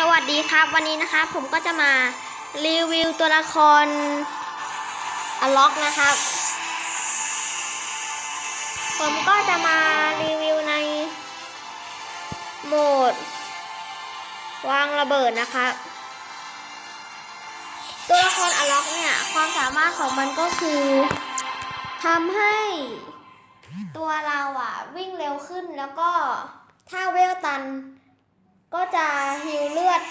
สวัสดีครับวันนี้นะคะผมก็จะมารีวิวตัวละครอล็อกนะครับ ผมก็จะมารีวิวในโหมด วางระเบิดนะครับ ตัวละครอล็อกเนี่ย ความสามารถของมันก็คือทำให้ตัวเราอะวิ่งเร็วขึ้นแล้วก็ถ้าเวลตัน ก็จะฮิวเลือด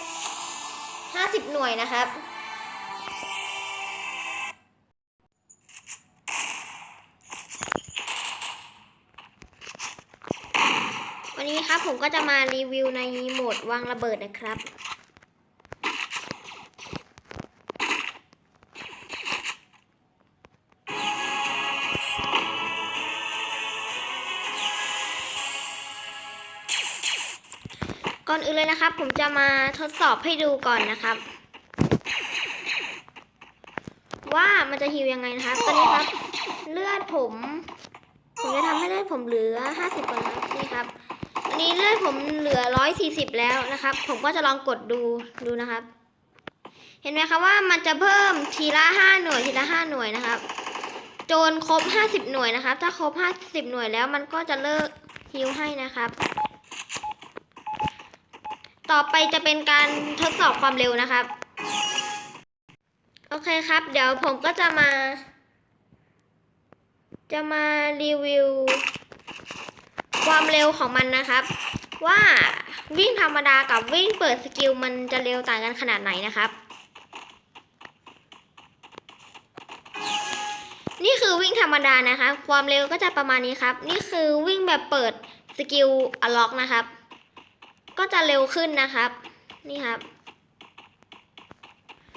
50 หน่วยนะครับ วันนี้ครับผมก็จะมารีวิวในโหมดวางระเบิดนะครับ ก่อนอื่นเลยนะครับ ผมจะมาทดสอบให้ดูก่อนนะครับ ว่ามันจะฮิวยังไงนะครับ ตอนนี้ครับ เลือดผม ผมจะทำให้เลือดผมเหลือ50ก่อนนะครับนี่ครับอันนี้เลือดผมเหลือ140แล้วนะครับ ผมก็จะลองกดดูดูนะครับ เห็นไหมครับว่ามันจะเพิ่มทีละ5หน่วยทีละ5หน่วยนะครับจนครบ 50 หน่วยนะครับ ถ้าครบ 50 หน่วยแล้วมันก็จะเลิกฮิวให้นะครับ ต่อไปจะเป็นการทดสอบความเร็วนะครับ โอเคครับ เดี๋ยวผมก็จะมา จะมารีวิว ความเร็วของมันนะครับ ว่าวิ่งธรรมดากับวิ่งเปิดสกิลมันจะเร็วต่างกันขนาดไหนนะครับ นี่คือวิ่งธรรมดานะคะ ความเร็วก็จะประมาณนี้ครับ นี่คือวิ่งแบบเปิดสกิลอล็อกนะครับ ก็จะเร็วขึ้นนะครับ นี่ครับ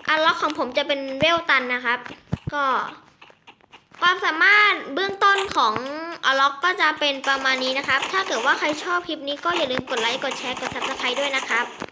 อันล็อกของผมจะเป็นเวลตันนะครับ ก็ความสามารถเบื้องต้นของอล็อกก็จะเป็นประมาณนี้นะครับ ถ้าเกิดว่าใครชอบคลิปนี้ก็อย่าลืมกดไลค์ กดแชร์ กด subscribe ด้วยนะครับ